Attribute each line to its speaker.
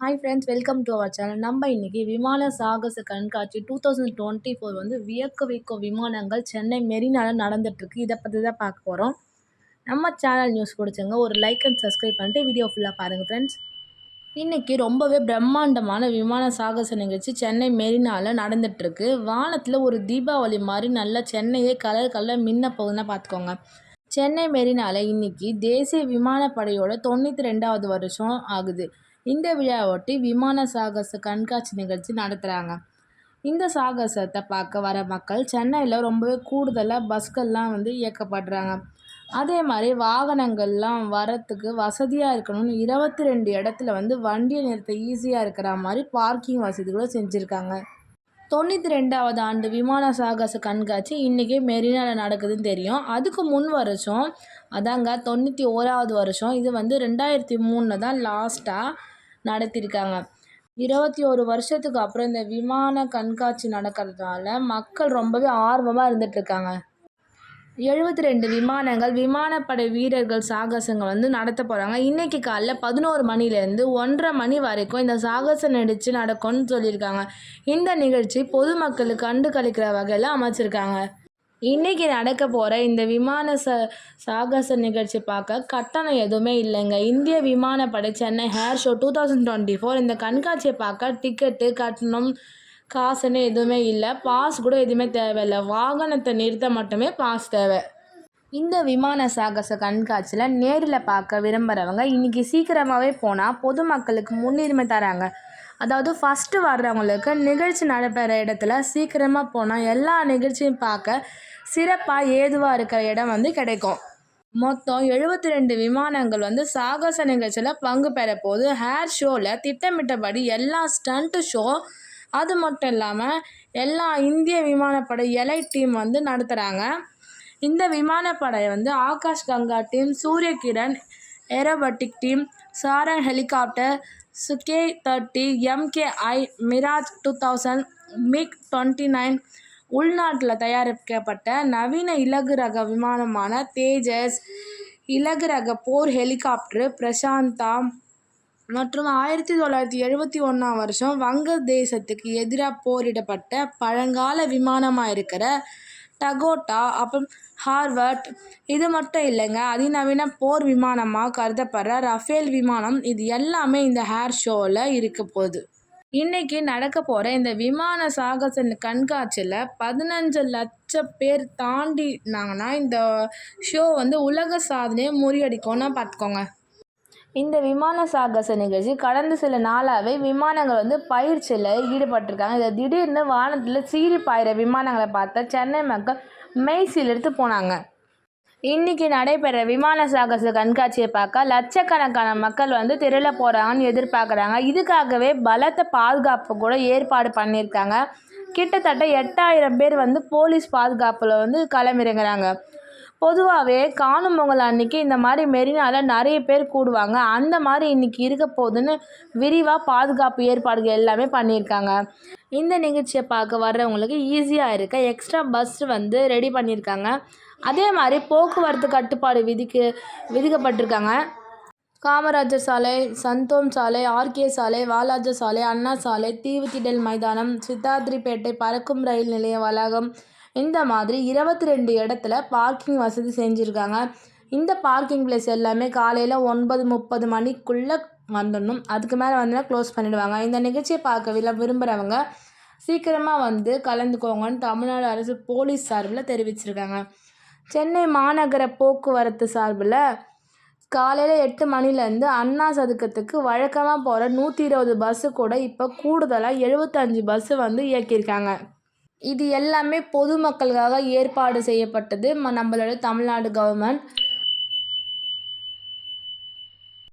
Speaker 1: Hi friends welcome to our channel நம்ம இன்றைக்கி விமான சாகச கண்காட்சி டூ தௌசண்ட் டுவெண்ட்டி ஃபோர் வந்து வியக்க வைக்கும் விமானங்கள் சென்னை மெரினாவில் நடந்துகிட்ருக்கு இதை பற்றி தான் பார்க்க போகிறோம் நம்ம சேனல் நியூஸ் பிடிச்சவங்க ஒரு லைக் அண்ட் சப்ஸ்கிரைப் பண்ணிட்டு வீடியோ ஃபுல்லாக பாருங்கள் ஃப்ரெண்ட்ஸ் இன்றைக்கி ரொம்பவே பிரம்மாண்டமான விமான சாகச நிகழ்ச்சி சென்னை மெரினாவில் நடந்துகிட்ருக்கு வானத்தில் ஒரு தீபாவளி மாதிரி நல்லா சென்னையே கலர் கலர் மின்ன போகுதுன்னா பார்த்துக்கோங்க. சென்னை மெரினாவில் இன்றைக்கி தேசிய விமானப்படையோட தொண்ணூற்றி ரெண்டாவது வருஷம் ஆகுது. இந்த விழாவொட்டி விமான சாகச கண்காட்சி நிகழ்ச்சி நடத்துகிறாங்க இந்த சாகசத்தை பார்க்க வர மக்கள் சென்னையில் ரொம்பவே கூடுதலாக பஸ்கள்லாம் வந்து இயக்கப்படுறாங்க. அதே மாதிரி வாகனங்கள்லாம் வரத்துக்கு வசதியாக இருக்கணும்னு இருபத்தி ரெண்டு இடத்துல வந்து வண்டியை நிறுத்த ஈஸியாக இருக்கிற மாதிரி பார்க்கிங் வசதி கூட செஞ்சுருக்காங்க. தொண்ணூற்றி ரெண்டாவது ஆண்டு விமான சாகச கண்காட்சி இன்றைக்கி மெரினாவில் நடக்குதுன்னு தெரியும். அதுக்கு முன் வருஷம் அதாங்க தொண்ணூற்றி ஓராவது வருஷம் இது வந்து ரெண்டாயிரத்தி மூணில் தான் லாஸ்ட்டாக நடத்தியிருக்காங்க. இருபத்தி ஒரு வருஷத்துக்கு அப்புறம் இந்த விமான கண்காட்சி நடக்கிறதுனால மக்கள் ரொம்பவே ஆர்வமாக இருந்துகிட்ருக்காங்க எழுபத்தி ரெண்டு விமானங்கள் விமானப்படை வீரர்கள் சாகசங்கள் வந்து நடத்த போகிறாங்க இன்றைக்கி காலைல பதினோரு மணிலேருந்து ஒன்றரை மணி வரைக்கும் இந்த சாகச நிகழ்ச்சி நடக்கும்னு சொல்லியிருக்காங்க. இந்த நிகழ்ச்சி பொதுமக்களுக்கு கண்டு கழிக்கிற வகையில் அமைச்சிருக்காங்க. இன்றைக்கி நடக்க போகிற இந்த விமான ச சாகச நிகழ்ச்சி பார்க்க கட்டணம் எதுவுமே இல்லைங்க. இந்திய விமானப்படை Chennai air show two thousand twenty four இந்த கண்காட்சியை பார்க்க டிக்கெட்டு கட்டணம் காசுன்னு எதுவுமே இல்லை. பாஸ் கூட எதுவுமே தேவையில்லை. வாகனத்தை நிறுத்த மட்டுமே பாஸ் தேவை. இந்த விமான சாகச கண்காட்சியில் நேரில் பார்க்க விரும்புகிறவங்க இன்றைக்கி சீக்கிரமாகவே போனால் பொதுமக்களுக்கு முன்னுரிமை தராங்க. அதாவது ஃபஸ்ட்டு வர்றவங்களுக்கு நிகழ்ச்சி நடைபெற இடத்துல சீக்கிரமாக போனால் எல்லா நிகழ்ச்சியும் பார்க்க சிறப்பாக ஏதுவாக இருக்கிற இடம் வந்து கிடைக்கும். மொத்தம் எழுபத்தி ரெண்டு விமானங்கள் வந்து சாகச நிகழ்ச்சியில் பங்கு பெற போது ஹேர் ஷோவில் திட்டமிட்டபடி எல்லா ஸ்டண்ட்டு ஷோ அது மட்டும் இல்லாமல் எல்லா இந்திய விமானப்படை எலை டீம் வந்து நடத்துகிறாங்க இந்த விமானப்படை வந்து Akash Ganga team Surya Kiran aerobatic team Sarang helicopter Sukhoi thirty MKI Mirage two thousand MiG twenty nine உள்நாட்டில் தயாரிக்கப்பட்ட நவீன இலகு ரக விமானமான தேஜஸ் இலகு ரக போர் ஹெலிகாப்டரு பிரசாந்தா மற்றும் ஆயிரத்தி தொள்ளாயிரத்தி எழுபத்தி ஒன்றாம் வருஷம் வங்க தேசத்துக்கு எதிராக போரிடப்பட்ட பழங்கால விமானமாக இருக்கிற டகோட்டா அப்புறம் ஹார்வர்ட். இது மட்டும் இல்லைங்க. அதிநவீன போர் விமானமாக கருதப்படுற ரஃபேல் விமானம். இது எல்லாமே இந்த ஹேர் ஷோவில் இருக்க போகுது. இன்னைக்கு நடக்க போகிற இந்த விமான சாகச கண்காட்சியில் பதினஞ்சு லட்சம் பேர் தாண்டினாங்கன்னா இந்த ஷோ வந்து உலக சாதனையை முறியடிக்கும்னு பார்த்துக்கோங்க. இந்த விமான சாகச நிகழ்ச்சி கடந்த சில நாளாகவே விமானங்கள் வந்து பயிற்சியில் ஈடுபட்டிருக்காங்க. இதை திடீர்னு வானத்தில் சீறி பாயிற விமானங்களை பார்த்தா சென்னை மக்கள் மெய்சில் எடுத்து போனாங்க. இன்னைக்கு நடைபெற விமான சாகச கண்காட்சியை பார்க்க லட்சக்கணக்கான மக்கள் வந்து திரள போகிறாங்கன்னு எதிர்பார்க்குறாங்க. இதுக்காகவே பலத்த பாதுகாப்பு கூட ஏற்பாடு பண்ணியிருக்காங்க. கிட்டத்தட்ட எட்டாயிரம் பேர் வந்து போலீஸ் பாதுகாப்பில் வந்து களமிறங்குறாங்க. பொதுவாகவே காணும் பொங்கல் அன்னைக்கு இந்த மாதிரி மெரினாவில் நிறைய பேர் கூடுவாங்க. அந்த மாதிரி இன்றைக்கி இருக்க போகுதுன்னு விரிவாக பாதுகாப்பு ஏற்பாடுகள் எல்லாமே பண்ணியிருக்காங்க. இந்த நிகழ்ச்சியை பார்க்க வர்றவங்களுக்கு ஈஸியாக இருக்க எக்ஸ்ட்ரா பஸ் வந்து ரெடி பண்ணியிருக்காங்க. அதே மாதிரி போக்குவரத்து கட்டுப்பாடு விதிக்கு விதிக்கப்பட்டிருக்காங்க. காமராஜர் சாலை சந்தோம் சாலை ஆர்கே சாலை வாலாஜர் சாலை அண்ணா சாலை தீவுத்திடல் மைதானம் சித்தாத்ரிப்பேட்டை பறக்கும் ரயில் நிலைய வளாகம் இந்த மாதிரி இருபத்தி ரெண்டு இடத்துல பார்க்கிங் வசதி செஞ்சுருக்காங்க. இந்த பார்க்கிங் பிளேஸ் எல்லாமே காலையில் ஒன்பது முப்பது மணிக்குள்ளே வந்துடணும். அதுக்கு மேலே வந்தால் க்ளோஸ் பண்ணிவிடுவாங்க இந்த நிகழ்ச்சியை பார்க்க விரும்புகிறவங்க சீக்கிரமாக வந்து கலந்துக்கோங்கன்னு தமிழ்நாடு அரசு போலீஸ் சார்பில் தெரிவிச்சிருக்காங்க. சென்னை மாநகர போக்குவரத்து சார்பில் காலையில் எட்டு மணிலேருந்து அண்ணா சதுக்கத்துக்கு வழக்கமாக போகிற நூற்றி இருபது பஸ்ஸு கூட இப்போ கூடுதலாக எழுபத்தஞ்சு பஸ்ஸு வந்து இயக்கியிருக்காங்க. இது எல்லாமே பொதுமக்களுக்காக ஏற்பாடு செய்யப்பட்டது. நம்மளோட தமிழ்நாடு கவர்மெண்ட்